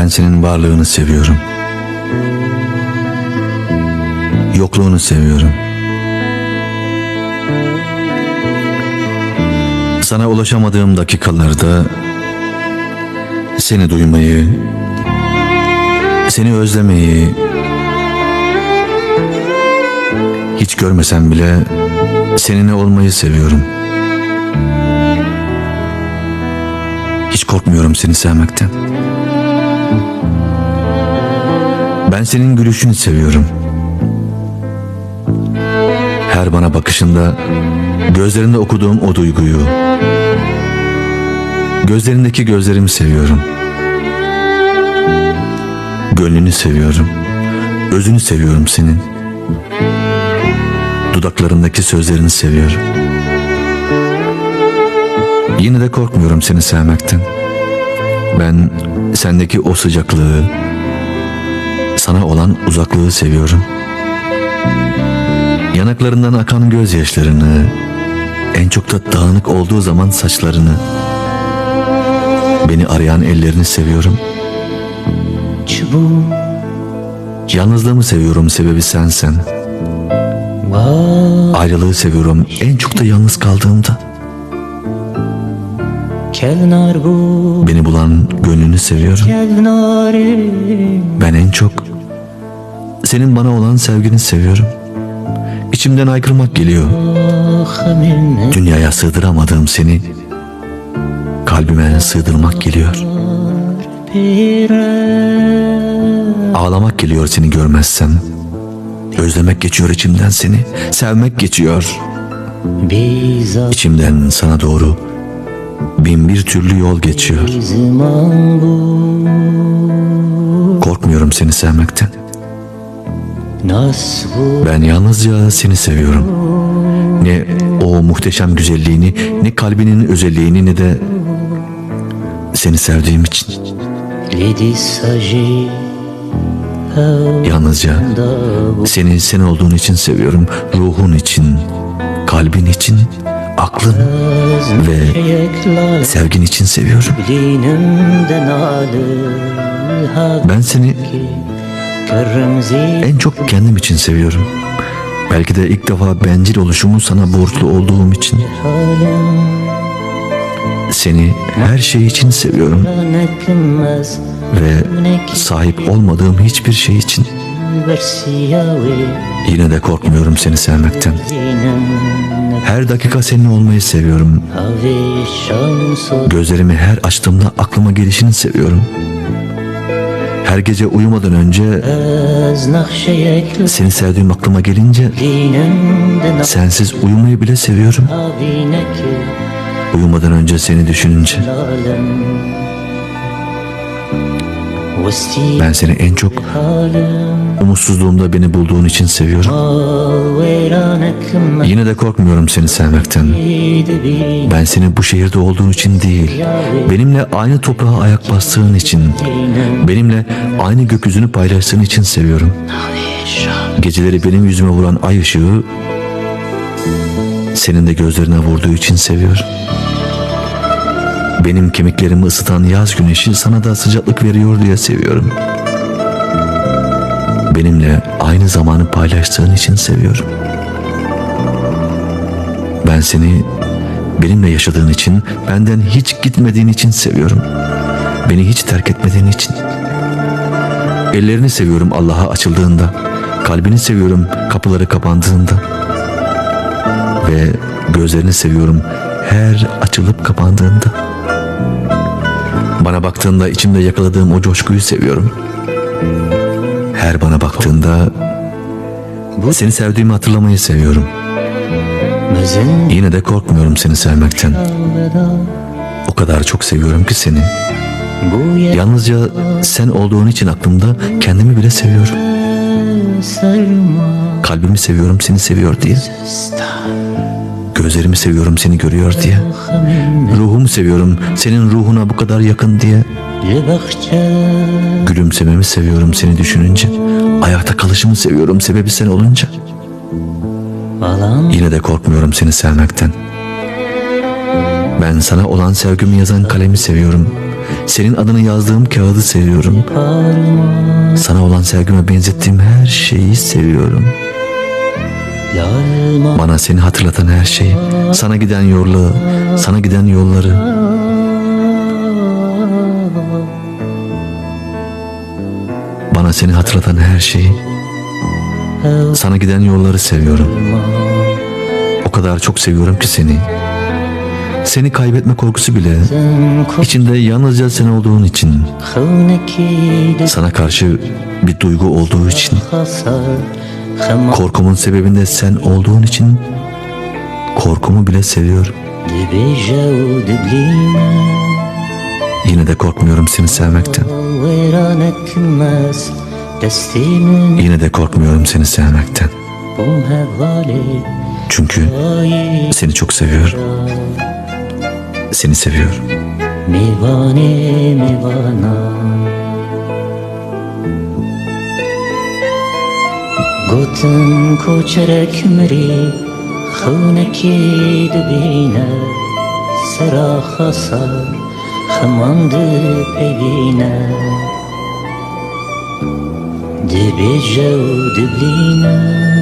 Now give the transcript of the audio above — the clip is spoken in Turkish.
Ben senin varlığını seviyorum. Yokluğunu seviyorum. Sana ulaşamadığım dakikalarda seni duymayı, seni özlemeyi hiç görmesem bile seninle olmayı seviyorum. Hiç korkmuyorum seni sevmekten. Ben senin gülüşünü seviyorum. Her bana bakışında gözlerinde okuduğum o duyguyu, gözlerindeki gözlerimi seviyorum. Gönlünü seviyorum. Özünü seviyorum senin. Dudaklarındaki sözlerini seviyorum. Yine de korkmuyorum seni sevmekten. Ben sendeki o sıcaklığı, sana olan uzaklığı seviyorum. Yanaklarından akan gözyaşlarını, en çok da dağınık olduğu zaman saçlarını, beni arayan ellerini seviyorum. çubuğum Yalnızlığımı seviyorum sebebi sensen. Ayrılığı seviyorum en çok da yalnız kaldığımda. Beni bulan gönlünü seviyorum. Ben en çok senin bana olan sevgini seviyorum. İçimden aykırmak geliyor. Dünyaya sığdıramadığım seni kalbime sığdırmak geliyor. Ağlamak geliyor seni görmezsem. Özlemek geçiyor içimden seni. Sevmek geçiyor. İçimden sana doğru bin bir türlü yol geçiyor. Korkmuyorum seni sevmekten. Ben yalnızca seni seviyorum. Ne o muhteşem güzelliğini, ne kalbinin özelliğini ne de seni sevdiğim için. Yalnızca seni sen olduğun için seviyorum. Ruhun için, kalbin için, aklın ve sevgin için seviyorum. Ben seni en çok kendim için seviyorum. Belki de ilk defa bencil oluşumu sana borçlu olduğum için. Seni her şey için seviyorum ve sahip olmadığım hiçbir şey için. Yine de korkmuyorum seni sevmekten. Her dakika seninle olmayı seviyorum. Gözlerimi her açtığımda aklıma gelişini seviyorum. Her gece uyumadan önce seni sevdiğim aklıma gelince sensiz uyumayı bile seviyorum. Uyumadan önce seni düşününce ben seni en çok umutsuzluğumda beni bulduğun için seviyorum. Yine de korkmuyorum seni sevmekten. Ben seni bu şehirde olduğun için değil, benimle aynı toprağa ayak bastığın için, benimle aynı gökyüzünü paylaştığın için seviyorum. Geceleri benim yüzüme vuran ay ışığı senin de gözlerine vurduğu için seviyorum. Benim kemiklerimi ısıtan yaz güneşi sana da sıcaklık veriyor diye seviyorum. Benimle aynı zamanı paylaştığın için seviyorum. Ben seni benimle yaşadığın için, benden hiç gitmediğin için seviyorum. Beni hiç terk etmediğin için. Ellerini seviyorum Allah'a açıldığında. Kalbini seviyorum kapıları kapandığında. Ve gözlerini seviyorum her açılıp kapandığında. Bana baktığında içimde yakaladığım o coşkuyu seviyorum. Her bana baktığında seni sevdiğimi hatırlamayı seviyorum. Yine de korkmuyorum seni sevmekten. O kadar çok seviyorum ki seni. Yalnızca sen olduğun için aklımda kendimi bile seviyorum. Kalbimi seviyorum seni seviyor diye. Gözlerimi seviyorum seni görüyor diye. Ruhumu seviyorum senin ruhuna bu kadar yakın diye. Gülümsememi seviyorum seni düşününce. Ayakta kalışımı seviyorum sebebi sen olunca. Yine de korkmuyorum seni sevmekten. Ben sana olan sevgimi yazan kalemi seviyorum. Senin adını yazdığım kağıdı seviyorum. Sana olan sevgime benzettiğim her şeyi seviyorum. Bana seni hatırlatan her şeyi, sana giden yolu, sana giden yolları. Bana seni hatırlatan her şeyi, sana giden yolları seviyorum. O kadar çok seviyorum ki seni. Seni kaybetme korkusu bile içinde yalnızca sen olduğun için sana karşı bir duygu olduğu için Korkumun sebebinde sen olduğun için korkumu bile seviyorum. Yine de korkmuyorum seni sevmekten. Yine de korkmuyorum seni sevmekten. Çünkü seni çok seviyorum. Seni seviyorum. Mevane mevana گوتن کوچرک مری خونکی دبینه سرا خسر خماند ببینه دبیجه و دبلینه